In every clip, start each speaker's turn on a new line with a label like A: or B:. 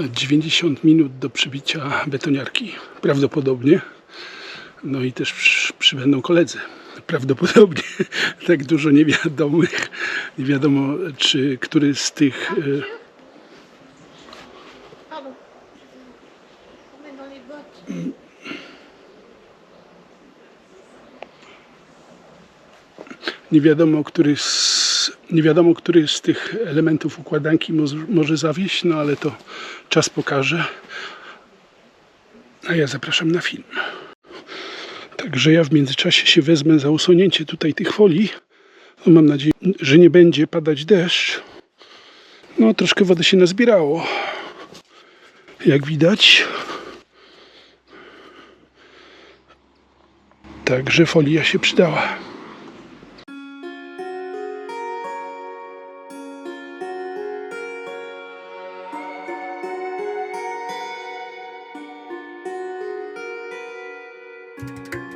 A: 90 minut do przybicia betoniarki. Prawdopodobnie. No i też przy- przybędą koledzy. Prawdopodobnie tak dużo niewiadomych. Nie wiadomo, czy który z tych. e. Nie wiadomo, który z, nie wiadomo, który z tych elementów układanki może, zawieść, no ale to czas pokaże. A ja zapraszam na film. Także ja w międzyczasie się wezmę za usunięcie tutaj tych folii. No mam nadzieję, że nie będzie padać deszcz. No troszkę wody się nazbierało. Jak widać. Także folia się przydała. thank you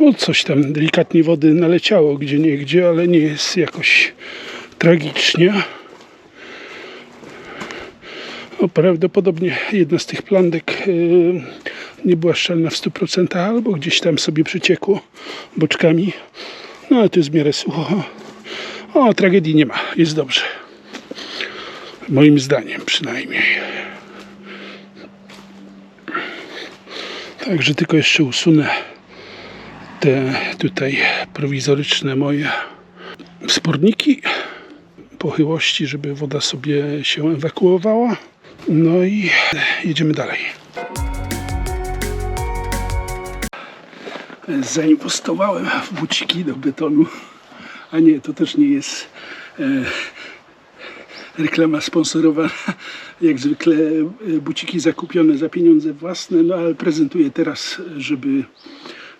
A: No, coś tam delikatnie wody naleciało gdzie nie gdzie, ale nie jest jakoś tragicznie. No, prawdopodobnie jedna z tych plandek yy, nie była szczelna w 100% albo gdzieś tam sobie przeciekło boczkami. No ale to jest w miarę sucho. O, tragedii nie ma, jest dobrze. Moim zdaniem przynajmniej. Także tylko jeszcze usunę te tutaj prowizoryczne moje sporniki pochyłości, żeby woda sobie się ewakuowała. No i jedziemy dalej. Zainwestowałem w buciki do betonu, a nie, to też nie jest e, reklama sponsorowana. Jak zwykle e, buciki zakupione za pieniądze własne, no ale prezentuję teraz, żeby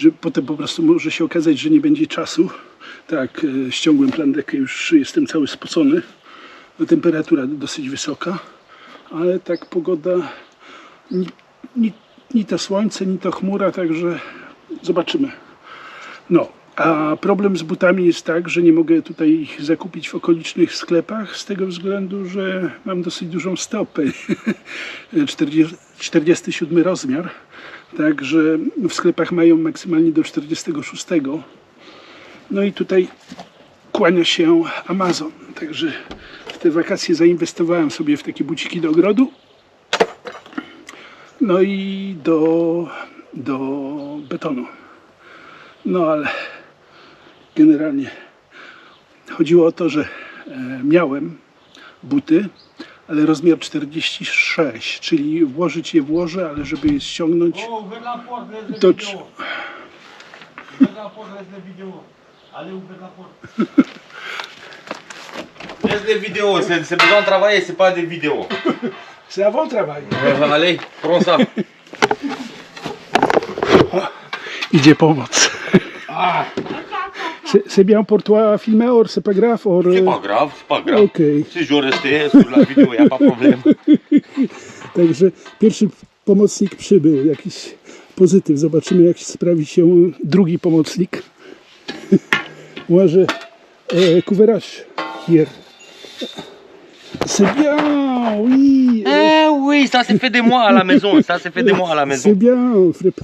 A: że potem po prostu może się okazać, że nie będzie czasu. Tak, e, ściągłem plandekę, już jestem cały spocony. Temperatura dosyć wysoka, ale tak pogoda, ni, ni, ni to słońce, ni to chmura, także zobaczymy. No, a problem z butami jest tak, że nie mogę tutaj ich zakupić w okolicznych sklepach z tego względu, że mam dosyć dużą stopę. 40, 47 rozmiar. Także w sklepach mają maksymalnie do 46. No i tutaj kłania się Amazon. Także w te wakacje zainwestowałem sobie w takie buciki do ogrodu. No i do, do betonu. No ale generalnie chodziło o to, że e, miałem buty, ale rozmiar 46, czyli włożyć je włożę, ale żeby je ściągnąć, To.
B: Laisse les vidéos, c'est besoin de travailler, c'est pas des vidéos.
A: c'est avant travail.
B: Euh, Allez, prends ça.
A: Idzie pomoc. C'est bien pour toi filmer or c'est pas grave or...
B: c'est
A: euh,
B: pas grave, c'est pas grave.
A: Ok.
B: Si je rester sur la vidéo, il a pas de problème.
A: Także pierwszy pomocnik przybył, jakiś pozytyw. Zobaczymy jak sprawi się drugi pomocnik. Może e, couvert here. C'est bien, oui.
B: Eh oui, ça c'est fait des mois à la maison, ça c'est fait des mois à la maison.
A: C'est bien, Fripp.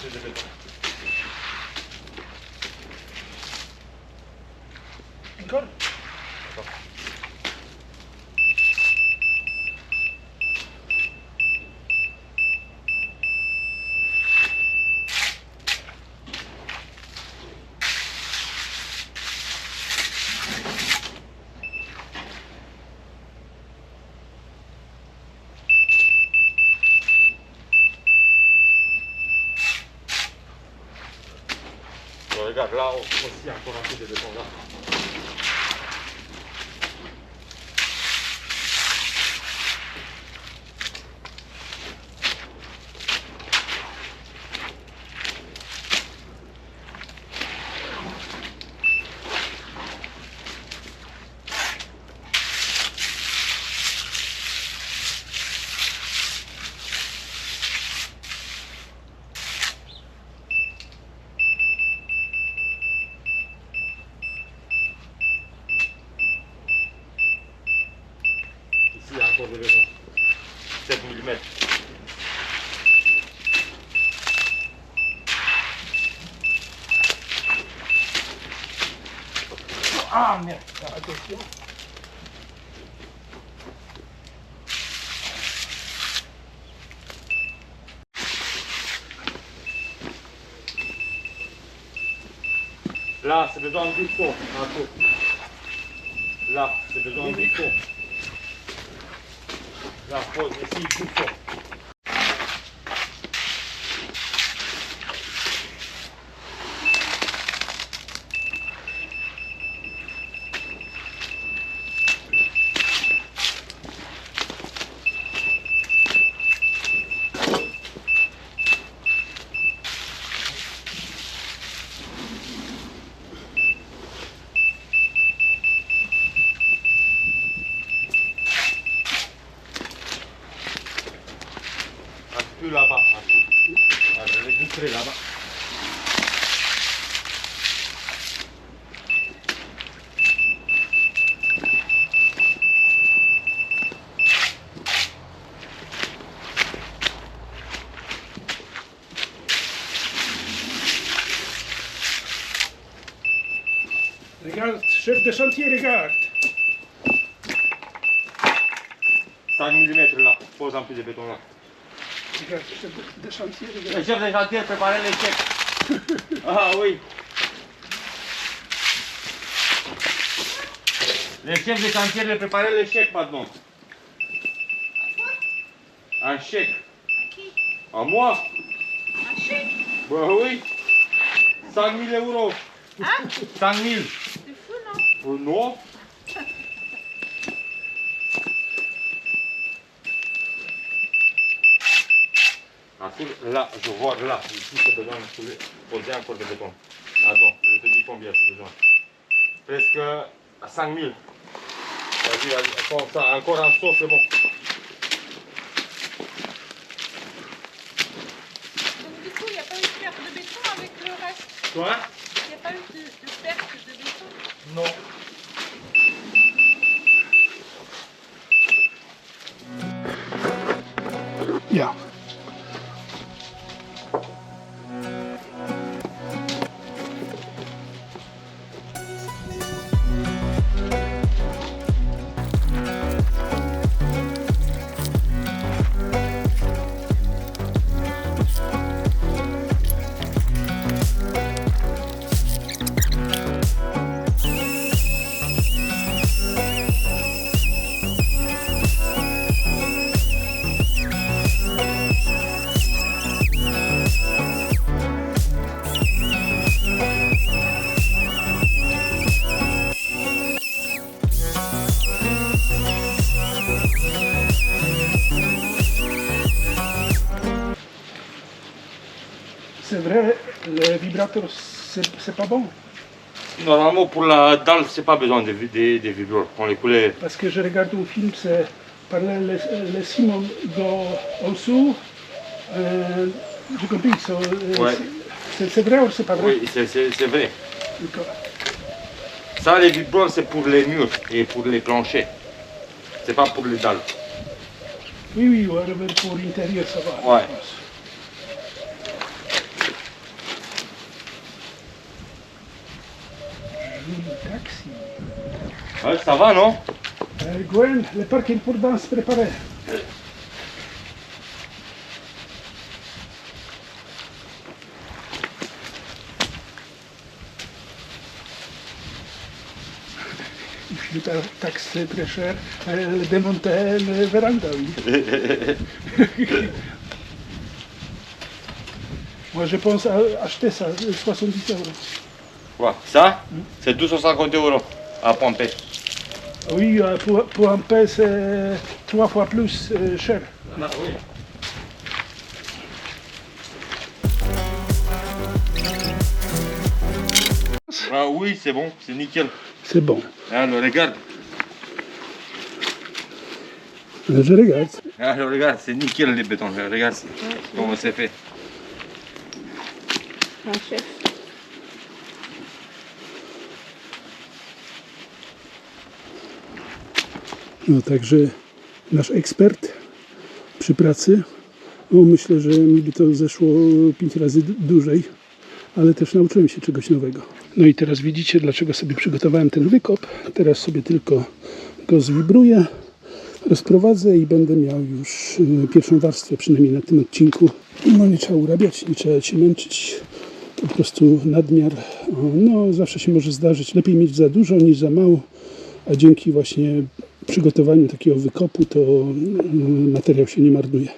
B: to the middle. 大知道我，我，谢谢，送上，谢谢，谢谢，送。Ah merde
A: Attention.
B: Là, c'est besoin de coup. Là, c'est besoin de bouton. Là, pose ici, bouton. Un peu là-bas, un peu. Ah, je vais montrer là-bas.
A: Regarde, chef de chantier, regarde.
B: 5 mm là, pose un peu de béton là.
A: Regarde, chef de, de chantier,
B: Le
A: regarde.
B: chef de chantier préparait les chèques. ah oui. Le chef de chantier le préparait les chèques maintenant. Un chèque.
C: À qui?
B: À moi
C: Un chèque?
B: Bah oui. 5 000 euros.
C: Hein?
B: 5 000.
C: Fou, non
B: non. Ah, là, je vois là, ici c'est besoin de poser- poser encore de béton. Attends, je te dis combien c'est besoin. Presque à 5000. Vas-y, vas-y, attends, ça, encore un saut, c'est bon.
C: Donc du coup, il n'y a pas eu de perte de béton avec le reste?
B: Toi
C: Il n'y a pas eu de, de perte de béton?
B: Non.
A: C'est vrai, le vibrateur, c'est pas bon.
B: Normalement, pour la dalle, c'est pas besoin de, de. On les coulait.
A: Parce que je regarde un film, c'est par le, le, le ciment dans, en dessous. Euh, j'ai compris, euh,
B: Ouais.
A: c'est vrai ou c'est pas vrai?
B: Oui, c'est- vrai. Ça, les vibrons, c'est pour les murs et pour les planchers. C'est pas pour les dalles.
A: Oui, oui, pour l'intérieur, ça va.
B: Ouais.
A: je pense. Joli taxi.
B: Ouais, ça va, non
A: Euh, Gwen, le parking pour danse préparé. Jeśli ta taxe très cher, elle démontait le véranda, oui. Moi, je pense à acheter ça, 70 euros.
B: Quoi Ça C'est 250 euros à pomper.
A: Oui, euh, pour, pour un peu, c'est trois fois plus euh, cher.
B: Ah, oui. Ah oui, c'est bon, c'est nickel.
A: C'est bon.
B: Alors regarde,
A: Je regarde.
B: alors regarde, c'est nickel les bétons. Regarde comment c'est fait.
C: Un chef.
A: No także nasz ekspert przy pracy, no myślę, że mi by to zeszło 5 razy dłużej, ale też nauczyłem się czegoś nowego. No i teraz widzicie, dlaczego sobie przygotowałem ten wykop. Teraz sobie tylko go zwibruję, rozprowadzę i będę miał już y, pierwszą warstwę, przynajmniej na tym odcinku. No nie trzeba urabiać, nie trzeba się męczyć. Po prostu nadmiar, no zawsze się może zdarzyć. Lepiej mieć za dużo niż za mało a dzięki właśnie przygotowaniu takiego wykopu to mm, materiał się nie marnuje.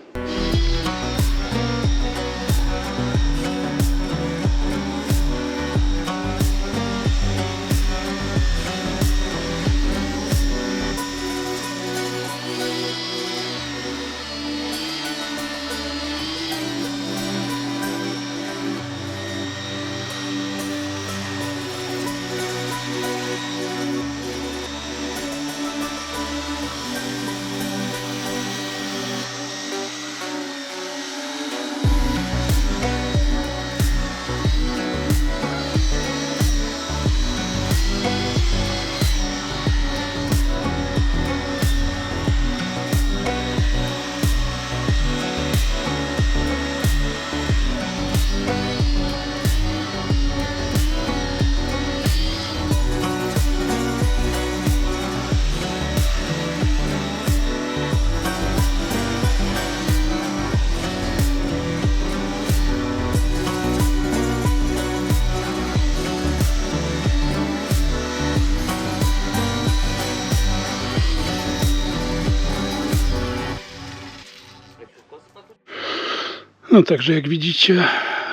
A: No także jak widzicie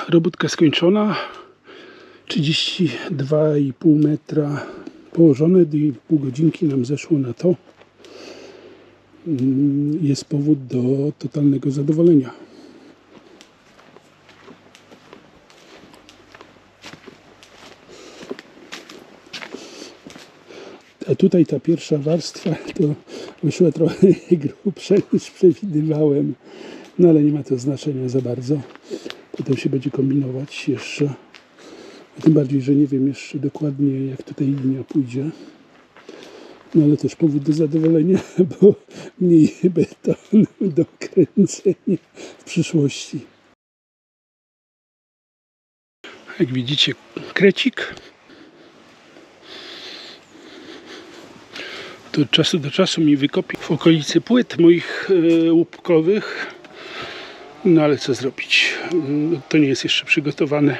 A: robótka skończona. 32,5 metra położone i pół godzinki nam zeszło na to. Mm, jest powód do totalnego zadowolenia. A tutaj ta pierwsza warstwa to wyszła trochę grubsza niż przewidywałem. No ale nie ma to znaczenia za bardzo. Potem się będzie kombinować jeszcze. Tym bardziej, że nie wiem jeszcze dokładnie jak tutaj linia pójdzie. No ale też powód do zadowolenia, bo mniej betonu do kręcenia w przyszłości. Jak widzicie, krecik. To od czasu do czasu mi wykopi w okolicy płyt moich e, łupkowych. No ale co zrobić? Mm, To nie jest jeszcze przygotowane.